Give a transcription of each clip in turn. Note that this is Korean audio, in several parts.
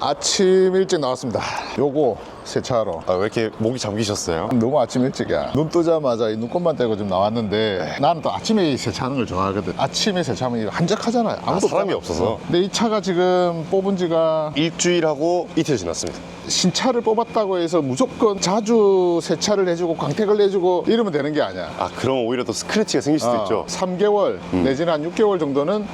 아침 일찍 나왔습니다. 요거 세차하러. 아, 왜 이렇게 목이 잠기셨어요? 너무 아침 일찍이야. 눈 뜨자마자 이 눈곱만 떼고 좀 나왔는데 나는 또 아침에 세차하는 걸 좋아하거든. 아침에 세차하면 한적하잖아요. 아무도 아, 사람이. 없어서. 근데 이 차가 지금 뽑은 지가 일주일하고 이틀 지났습니다. 신차를 뽑았다고 해서 무조건 자주 세차를 해주고 광택을 내주고 이러면 되는 게 아니야. 아, 그러면 오히려 또 스크래치가 생길 수도 있죠. 3개월 내지는 한 6개월 정도는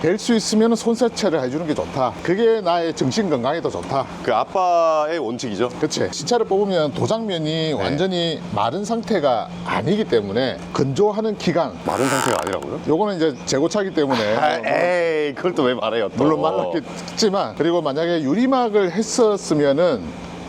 될 수 있으면 손세차를 해주는 게 좋다. 그게 나의 정신 건강에 더 좋다. 그 아빠의 원칙이죠. 그치. 신차를 뽑으면 도장면이 완전히 마른 상태가 아니기 때문에 건조하는 기간. 마른 상태가 아니라고요? 요거는 이제 재고차기 때문에 아, 에이, 그걸 또 왜 말해요? 또. 물론 말랐겠지만 그리고 만약에 유리막을 했었으면은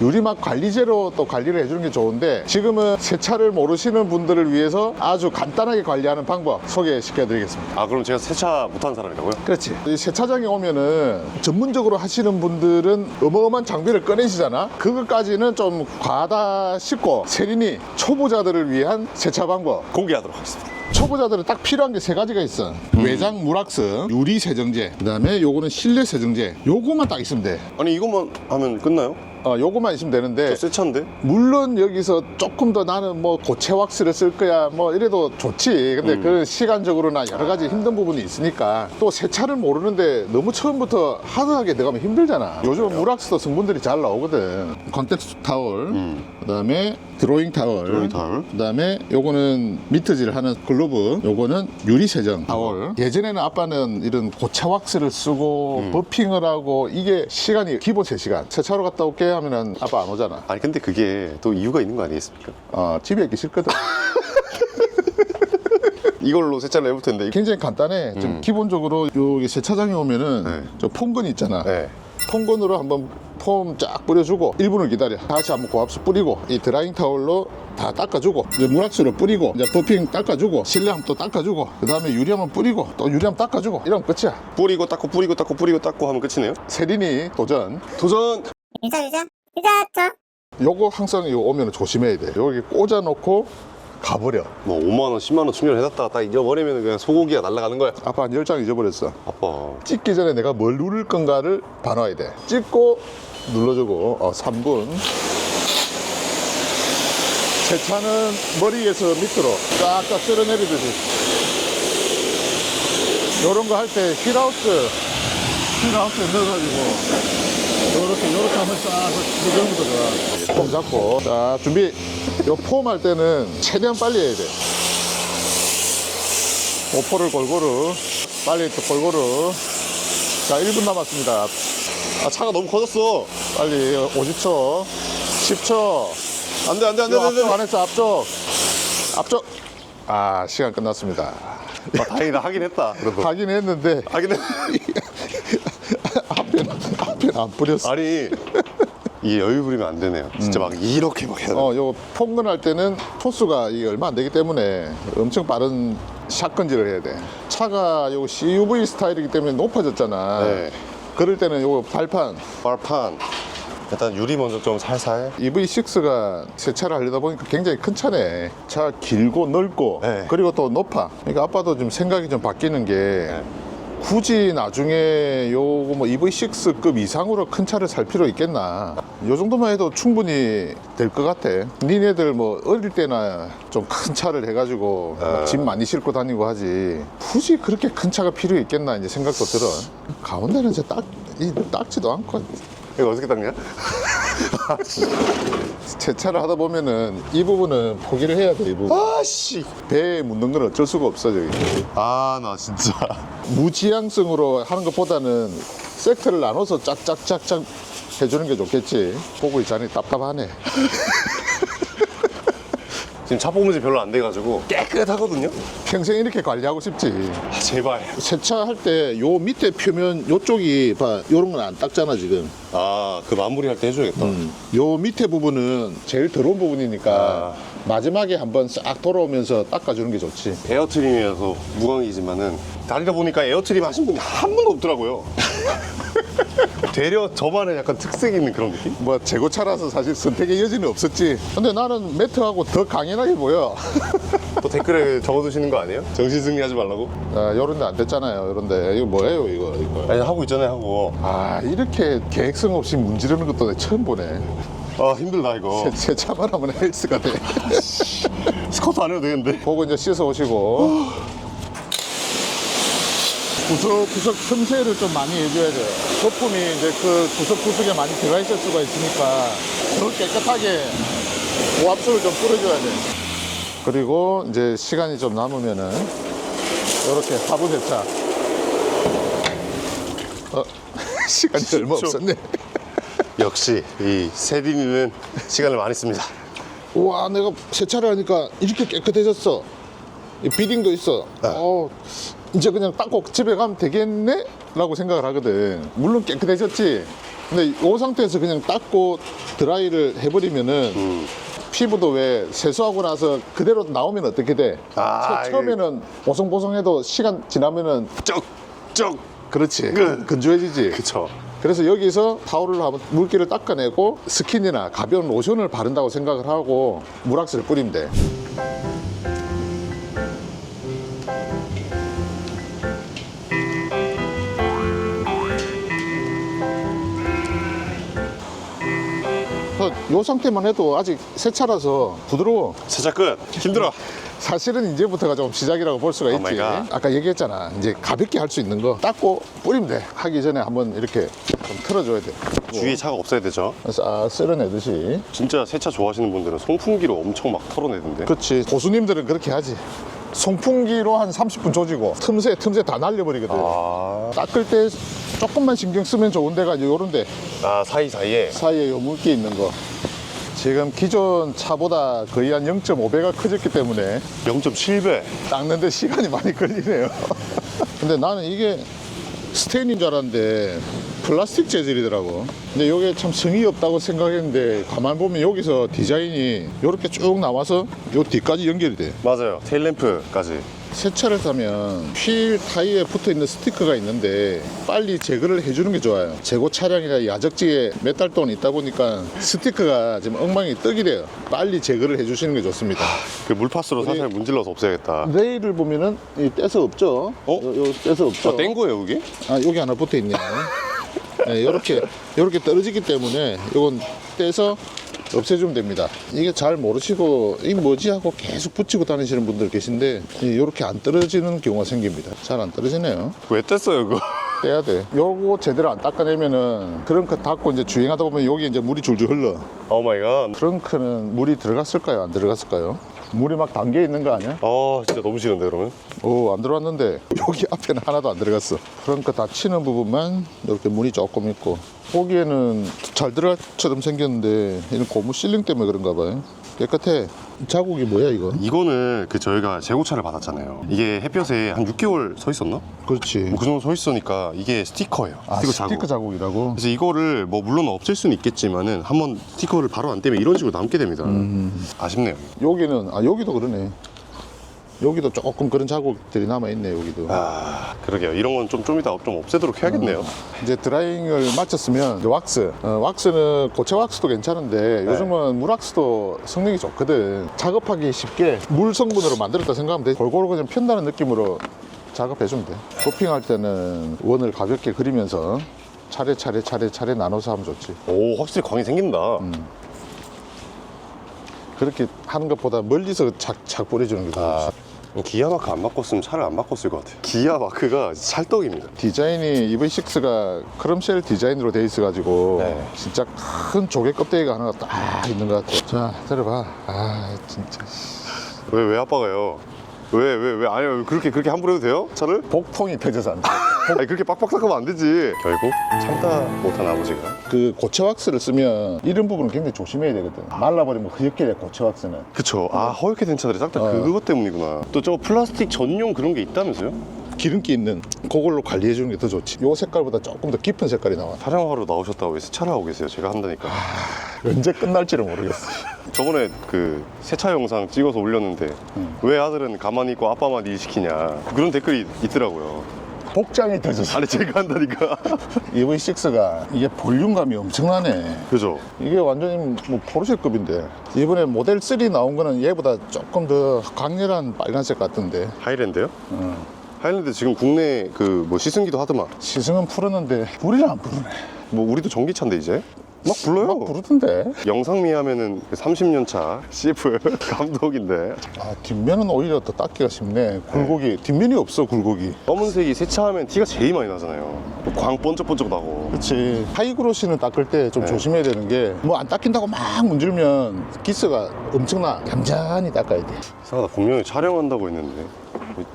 유리막 관리제로 또 관리를 해주는 게 좋은데 지금은 세차를 모르시는 분들을 위해서 아주 간단하게 관리하는 방법 소개시켜 드리겠습니다. 아, 그럼 제가 세차 못하는 사람이라고요? 그렇지. 이 세차장에 오면은 전문적으로 하시는 분들은 어마어마한 장비를 꺼내시잖아. 그것까지는 좀 과하다 싶고 세린이 초보자들을 위한 세차 방법. 공개하도록 하겠습니다. 초보자들은 딱 필요한 게 세 가지가 있어. 외장 물왁스, 유리 세정제, 그다음에 요거는 실내 세정제. 요거만 딱 있으면 돼. 아니, 이것만 하면 끝나요? 어, 요거만 있으면 되는데 저 세차인데? 물론 여기서 조금 더 나는 뭐 고체 왁스를 쓸 거야 뭐 이래도 좋지. 근데 그 시간적으로나 여러 가지 힘든 부분이 있으니까 또 세차를 모르는데 너무 처음부터 하드하게 들어가면 힘들잖아. 요즘 물왁스도 성분들이 잘 나오거든. 컨텍스트 타월 그다음에 드로잉 타월 드로잉 타월. 그 다음에 요거는 미트질 하는 글로브 요거는 유리 세정 타월. 예전에는 아빠는 이런 고체 왁스를 쓰고 버핑을 하고 이게 시간이 기본 3시간. 세차로 갔다 올게 하면은 아빠 안 오잖아 아니, 근데 그게 또 이유가 있는 거 아니겠습니까? 어, 집에 있기 싫거든. 이걸로 세차를 해볼 텐데. 굉장히 간단해. 좀 기본적으로 여기 세차장에 오면은 네. 저 폼건 있잖아. 네. 폼건으로 한번 폼 쫙 뿌려주고 1분을 기다려. 다시 한번 고압수 뿌리고 이 드라잉 타월로 다 닦아주고 이제 물왁스로 뿌리고 이제 버핑 닦아주고 실내 한번 또 닦아주고 그 다음에 유리 한번 뿌리고 또 유리 한번 닦아주고 이러면 끝이야. 뿌리고 닦고 뿌리고 닦고 뿌리고 닦고 하면 끝이네요. 세린이 도전. 도전! 유자 유자 유자 저 요거 항상 요 오면 조심해야 돼. 여기 꽂아놓고 가버려. 뭐 5만원, 10만원 충전해놨다가 딱 잊어버리면 그냥 소고기가 날아가는 거야. 아빠 한 10장 잊어버렸어. 아빠. 찍기 전에 내가 뭘 누를 건가를 봐놔야 돼. 찍고 눌러주고 어, 3분. 세차는 머리에서 밑으로 쫙쫙 쓸어내리듯이. 요런 거 할 때 휠하우스, 휠하우스에 넣어가지고 요렇게 요렇게 하면 싹 그정도 좋아. 폼 잡고 자 준비. 요 폼 할 때는 최대한 빨리 해야 돼. 오포를 골고루 빨리 또 골고루 자 1분 남았습니다 아, 차가 너무 커졌어. 빨리 50초 10초 안 돼, 안 돼, 안 돼, 요안 돼. 앞쪽 앞쪽 앞쪽 아 시간 끝났습니다 아, 다행이다. 하긴 했다. 그래도. 하긴 했는데 하긴 했 안 뿌렸어 아니, 이게 여유 부리면 안 되네요. 진짜 막 이렇게 막 해야 돼. 어, 요 폼건 할 때는 토수가 이게 얼마 안 되기 때문에 엄청 빠른 샷건질을 해야 돼. 차가 요 CUV 스타일이기 때문에 높아졌잖아. 네. 그럴 때는 요 발판 발판. 일단 유리 먼저 좀 살살. EV6가 세차를 하려다 보니까 굉장히 큰 차네. 차 길고 넓고 네. 그리고 또 높아. 그러니까 아빠도 좀 생각이 좀 바뀌는 게 굳이 나중에 요거 뭐 EV6급 이상으로 큰 차를 살 필요 있겠나. 요 정도만 해도 충분히 될 것 같아. 니네들 뭐 어릴 때나 좀 큰 차를 해가지고 막짐 많이 싣고 다니고 하지. 굳이 그렇게 큰 차가 필요 있겠나 이제 생각도 들어. 가운데는 이제 딱, 이 닦지도 않고 이거 어떻게 닦냐? 세차를 하다 보면은 이 부분은 포기를 해야 돼, 이 부분. 아씨. 배에 묻는 건 어쩔 수가 없어, 저기. 아, 나 진짜. 무지향성으로 하는 것보다는 섹터를 나눠서 짝짝짝짝 해주는 게 좋겠지. 보고 있자니 답답하네. 지금 차 뽑은 지 별로 안 돼가지고 깨끗하거든요? 평생 이렇게 관리하고 싶지. 아, 제발. 세차할 때 요 밑에 표면 요쪽이 봐, 요런 건 안 닦잖아, 지금. 아, 그 마무리 할 때 해줘야겠다. 요 밑에 부분은 제일 더러운 부분이니까 마지막에 한번 싹 돌아오면서 닦아주는 게 좋지. 에어트림이어서 무광이지만은 다니다 보니까 에어트림 하신 분이 한 분도 없더라고요. 되려 저만의 약간 특색 있는 그런 느낌? 뭐 재고차라서 사실 선택의 여지는 없었지. 근데 나는 매트하고 더 강인하게 보여. 또 댓글에 적어두시는 거 아니에요? 정신 승리하지 말라고? 아, 요런데 안 됐잖아요. 요런데 이거 뭐예요 이거 이거. 아니 하고 있잖아요 하고 아 이렇게 계획성 없이 문지르는 것도 내가 처음 보네. 아 힘들다 이거 세- 세차만 하면 헬스가 돼. 스쿼트 안 해도 되는데 보고 이제 씻어 오시고. 구석구석 틈새를 좀 많이 해줘야 돼요. 거품이 이제 그 구석구석에 많이 들어가 있을 수가 있으니까 그걸 깨끗하게 고압수를 좀 뿌려줘야 돼. 그리고 이제 시간이 좀 남으면은 이렇게 하부 세차. 어, 시간이 얼마. 없었네. 역시 이 세딘이는 시간을 많이 씁니다 우와 내가 세차를 하니까 이렇게 깨끗해졌어 이 비딩도 있어 어, 이제 그냥 닦고 집에 가면 되겠네? 라고 생각을 하거든 물론 깨끗해졌지 근데 이 상태에서 그냥 닦고 드라이를 해버리면은 음. 피부도 왜 세수하고 나서 그대로 나오면 어떻게 돼? 아, 처- 처음에는 보송보송해도 시간 지나면은 쩍쩍 그렇지 그- 건조해지지 그쵸 그래서 여기서 타올을 하면 물기를 닦아내고 스킨이나 가벼운 로션을 바른다고 생각을 하고 물왁스를 뿌리면 돼. 이 상태만 해도 아직 세차라서 부드러워. 세차 끝 힘들어 사실은 이제부터가 좀 시작이라고 볼 수가 오 있지. 마이 갓. 아까 얘기했잖아. 이제 가볍게 할 수 있는 거 닦고 뿌리면 돼. 하기 전에 한번 이렇게 좀 틀어줘야 돼. 주위에 차가 없어야 되죠 싹 쓸어내듯이. 진짜 세차 좋아하시는 분들은 송풍기로 엄청 막 털어내던데 그렇지. 고수님들은 그렇게 하지. 송풍기로 한 30분 조지고 틈새 틈새 다 날려버리거든. 아, 닦을 때 조금만 신경 쓰면 좋은 데가 요런 데 아 사이사이에 사이에 요 물기 있는 거. 지금 기존 차보다 거의 한 0.5배가 커졌기 때문에 0.7배 닦는데 시간이 많이 걸리네요. 근데 나는 이게 스테인인 줄 알았는데 플라스틱 재질이더라고. 근데 이게 참 성의 없다고 생각했는데 가만 보면 여기서 디자인이 이렇게 쭉 나와서 요 뒤까지 연결이 돼. 맞아요 테일램프까지 세차를 하면 휠 타이어에 붙어 있는 스티커가 있는데 빨리 제거를 해주는 게 좋아요. 재고 차량이나 야적지에 몇 달 동안 있다 보니까 스티커가 지금 엉망이 떡이 돼요. 빨리 제거를 해주시는 게 좋습니다. 그 물파스로 살살 문질러서 없애야겠다 레일을 보면은 이 떼서 없죠. 어? 요, 요 떼서 없죠. 아, 뗀 거예요 여기? 아 여기 하나 붙어 있네. 네, 이렇게 이렇게 떨어지기 때문에 이건 떼서 없애주면 됩니다. 이게 잘 모르시고 이 뭐지 하고 계속 붙이고 다니시는 분들 계신데 이렇게 안 떨어지는 경우가 생깁니다. 잘 안 떨어지네요. 왜 뗐어요 그거? 떼야 돼. 요거 제대로 안 닦아내면은 트렁크 닫고 이제 주행하다 보면 여기 이제 물이 줄줄 흘러. 오 마이 갓 트렁크는 물이 들어갔을까요? 안 들어갔을까요? 물이 막 담겨 있는 거 아니야? 아 진짜 너무 싫은데 그러면? 오, 안 들어왔는데 여기 앞에는 하나도 안 들어갔어. 그러니까 닫히는 부분만 이렇게 문이 조금 있고 보기에는 잘 들어갈 처럼 생겼는데 이는 고무 실링 때문에 그런가 봐요. 깨끗해. 자국이 뭐야 이거? 이거는 그 저희가 재고차를 받았잖아요 이게 햇볕에 한 6개월 서 있었나? 그렇지. 뭐그 정도 서 있으니까 이게 스티커예요 아, 스티커 스티커, 자국 자국이라고? 그래서 이거를 뭐 물론 없앨 수는 있겠지만은 한번 스티커를 바로 안 떼면 이런 식으로 남게 됩니다 아쉽네요 여기는 아 여기도 그러네. 여기도 조금 그런 자국들이 남아 있네 여기도. 아 그러게요 이런 건 좀 좀 이따 좀 없애도록 해야겠네요 이제 드라잉을 마쳤으면 이제 왁스. 어, 왁스는 고체 왁스도 괜찮은데 요즘은 물 왁스도 성능이 좋거든. 작업하기 쉽게 물 성분으로 만들었다 생각하면 돼. 골고루 그냥 편다는 느낌으로 작업해주면 돼. 도핑할 때는 원을 가볍게 그리면서 차례차례 차례차례 나눠서 하면 좋지. 오 확실히 광이 생긴다 그렇게 하는 것보다 멀리서 착, 착 뿌려주는 게 더 좋지. 아, 기아 마크 안 바꿨으면 차를 안 바꿨을 것 같아요 기아 마크가 찰떡입니다 디자인이 EV6가 크럼쉘 디자인으로 돼 있어가지고 네. 진짜 큰 조개 껍데기가 하나가 딱 있는 것 같아. 자, 들어봐. 아, 진짜. 왜 왜 아빠가요? 왜 왜 왜 아니 그렇게 그렇게 함부로 해도 돼요? 차를? 복통이 터져서 안 돼. 아니 그렇게 빡빡 닦으면 안 되지 결국 참다 못한 아버지가 그 고체 왁스를 쓰면 이런 부분은 굉장히 조심해야 되거든. 말라버리면 흐옇게 돼, 고체 왁스는. 그쵸 아 허옇게 된 차들이 딱 어. 그것 때문이구나 또저 플라스틱 전용 그런 게 있다면서요? 기름기 있는 그걸로 관리해 주는 게 더 좋지. 요 색깔보다 조금 더 깊은 색깔이 나와. 촬영하러 나오셨다고 왜 세차를 하고 계세요? 제가 한다니까 언제 끝날지를 모르겠어. 저번에 그 세차 영상 찍어서 올렸는데 왜 아들은 가만히 있고 아빠만 일 시키냐 그런 댓글이 있더라고요 복장이 터졌어. 아니 제가 한다니까. EV6가 이게 볼륨감이 엄청나네. 그죠? 이게 완전히 뭐 포르쉐급인데 이번에 모델 3 나온 거는 얘보다 조금 더 강렬한 빨간색 같던데 하이랜드요? 하이랜드 지금 국내 그 뭐 시승기도 하더만. 시승은 풀었는데 불이는 안 부르네. 뭐 우리도 전기차인데 이제 막 불러요. 막 부르던데. 영상미 하면은 30년 차 CF 감독인데 아 뒷면은 오히려 더 닦기가 쉽네. 굴곡이 뒷면이 없어 굴곡이. 검은색이 세차하면 티가 제일 많이 나잖아요. 광 번쩍번쩍 나고. 그렇지. 하이그로시는 닦을 때좀 네. 조심해야 되는 게 뭐 안 닦인다고 막 문질면 기스가 엄청나. 얌전히 닦아야 돼. 이상하다 분명히 촬영한다고 했는데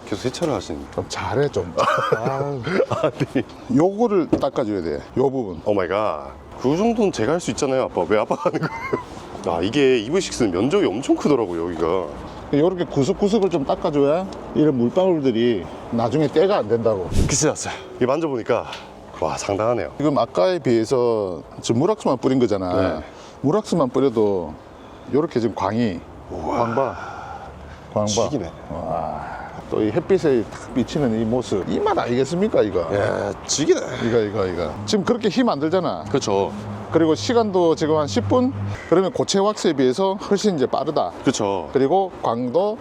계속 세차를 하시는. 좀 잘해 좀. 아, 아니. 요거를 닦아줘야 돼. 요 부분. 오 마이 갓. 그 정도는 제가 할 수 있잖아요, 아빠. 왜 아빠가 하는 거예요? 아, 이게 EV6는 면적이 엄청 크더라고요, 여기가. 요렇게 구석구석을 좀 닦아줘야 이런 물방울들이 나중에 때가 안 된다고. 기스 났어요. 이게 만져보니까 와, 상당하네요. 지금 아까에 비해서 지금 물왁스만 뿌린 거잖아. 네. 물왁스만 뿌려도 요렇게 지금 광이 광봐. 광봐. 치기네. 또 이 햇빛에 탁 비치는 이 모습 이맛 알겠습니까 이거? 야, 지기네. 이거 이거 이거 지금 그렇게 힘 안 들잖아 그렇죠. 그리고 시간도 지금 한 10분 그러면 고체 왁스에 비해서 훨씬 이제 빠르다 그렇죠. 그리고 광도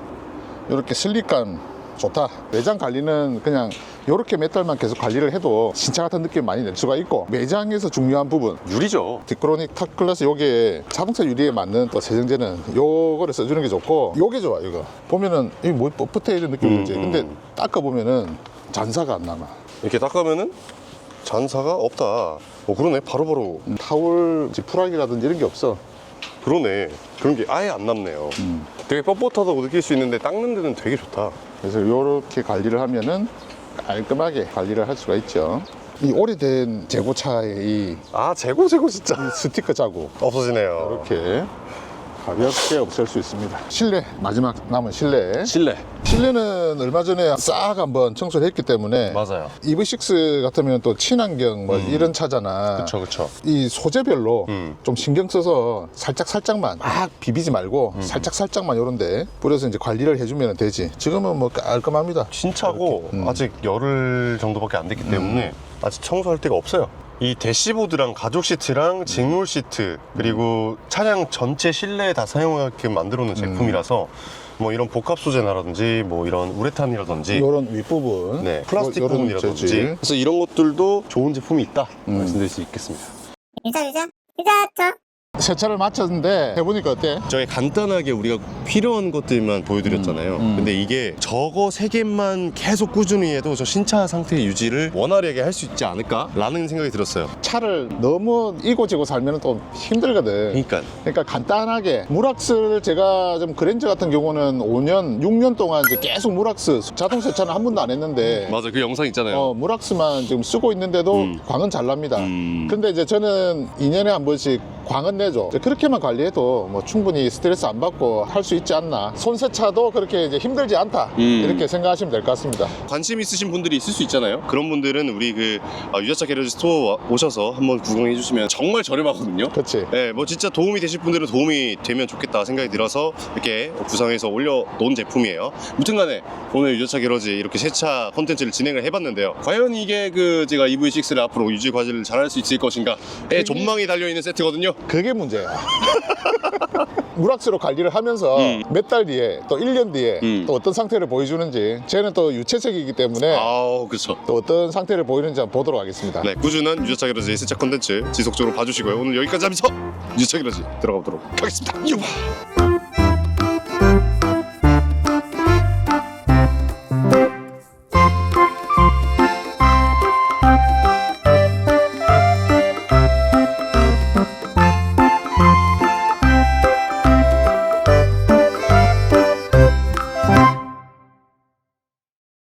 이렇게 슬릭감 좋다 매장 관리는 그냥 이렇게 몇 달만 계속 관리를 해도 신차 같은 느낌 많이 낼 수가 있고 매장에서 중요한 부분 유리죠. 디크로닉 탑 클래스 요게 자동차 유리에 맞는 또 세정제는 요거를 써주는 게 좋고 요게 좋아 이거 보면은 이뭐 뻣뻣해 이런 느낌이 음, 들지 음. 근데 닦아 보면은 잔사가 안 남아 이렇게 닦으면은 잔사가 없다. 어, 그러네. 바로바로. 음, 타월 지푸라기라든지 이런 게 없어 그러네. 그런 게 아예 안 남네요. 되게 뻣뻣하다고 느낄 수 있는데 닦는 데는 되게 좋다. 그래서 요렇게 관리를 하면은 깔끔하게 관리를 할 수가 있죠 이 오래된 재고차의 이 아, 재고, 재고 진짜. 스티커 자국 없어지네요. 이렇게 가볍게 없앨 수 있습니다 실내 마지막 남은 실내 실내. 실내는 얼마 전에 싹 한번 청소를 했기 때문에 맞아요. EV6 같으면 또 친환경 뭐 이런 차잖아. 그쵸, 그쵸. 이 소재별로 음. 좀 신경 써서 살짝 살짝만 막 비비지 말고 음. 살짝 살짝만 요런데 뿌려서 이제 관리를 해주면 되지. 지금은 뭐 깔끔합니다. 신차고 아직 열흘 정도밖에 안 됐기 때문에 아직 청소할 데가 없어요. 이 대시보드랑 가죽 시트랑 직물 시트 그리고 차량 전체 실내에 다 사용하게끔 만들어 놓은 제품이라서 뭐 이런 복합 소재나라든지 뭐 이런 우레탄이라든지 요런 윗부분, 네, 플라스틱 요- 부분이라든지. 재질. 그래서 이런 것들도 좋은 제품이 있다 말씀드릴 수 있겠습니다. 유자 유자 유자죠 세차를 마쳤는데 해보니까 어때? 저희 간단하게 우리가 필요한 것들만 보여드렸잖아요. 음, 음. 근데 이게 저거 세 개만 계속 꾸준히 해도 저 신차 상태 유지를 원활하게 할 수 있지 않을까라는 생각이 들었어요. 차를 너무 이고지고 살면 또 힘들거든. 그러니까 그러니까 간단하게 물왁스를 제가 좀 그랜저 같은 경우는 5년, 6년 동안 이제 계속 물왁스 자동 세차는 한 번도 안 했는데 맞아 그 영상 있잖아요. 어, 물왁스만 지금 쓰고 있는데도 음. 광은 잘 납니다. 음. 근데 이제 저는 2년에 한 번씩 광은 내 죠. 이제 그렇게만 관리해도 뭐 충분히 스트레스 안 받고 할 수 있지 않나. 손세차도 그렇게 이제 힘들지 않다. 음. 이렇게 생각하시면 될 것 같습니다. 관심 있으신 분들이 있을 수 있잖아요. 그런 분들은 우리 그 아, 유자차 게러지 스토어 와- 오셔서 한번 구경해 주시면 정말 저렴하거든요. 그렇지. 네, 뭐 진짜 도움이 되실 분들은 도움이 되면 좋겠다 생각이 들어서 이렇게 구성해서 올려놓은 제품이에요. 무튼간에 오늘 유자차 게러지 이렇게 세차 콘텐츠를 진행을 해봤는데요. 과연 이게 그 제가 EV6를 앞으로 유지 과제를 잘할 수 있을 것인가에 전망이 달려 있는 세트거든요. 그게 문제야. 물왁스로 관리를 하면서 음. 몇달 뒤에 또 1년 뒤에 음. 또 어떤 상태를 보여주는지 쟤는 또 유채색이기 때문에 아우 그렇죠. 또 어떤 상태를 보이는지 한번 보도록 하겠습니다. 네, 꾸준한 유자차 게러지 세차 콘텐츠 지속적으로 봐주시고요. 오늘 여기까지 하면서 유자차 게러지 들어가 보도록 하겠습니다. 유!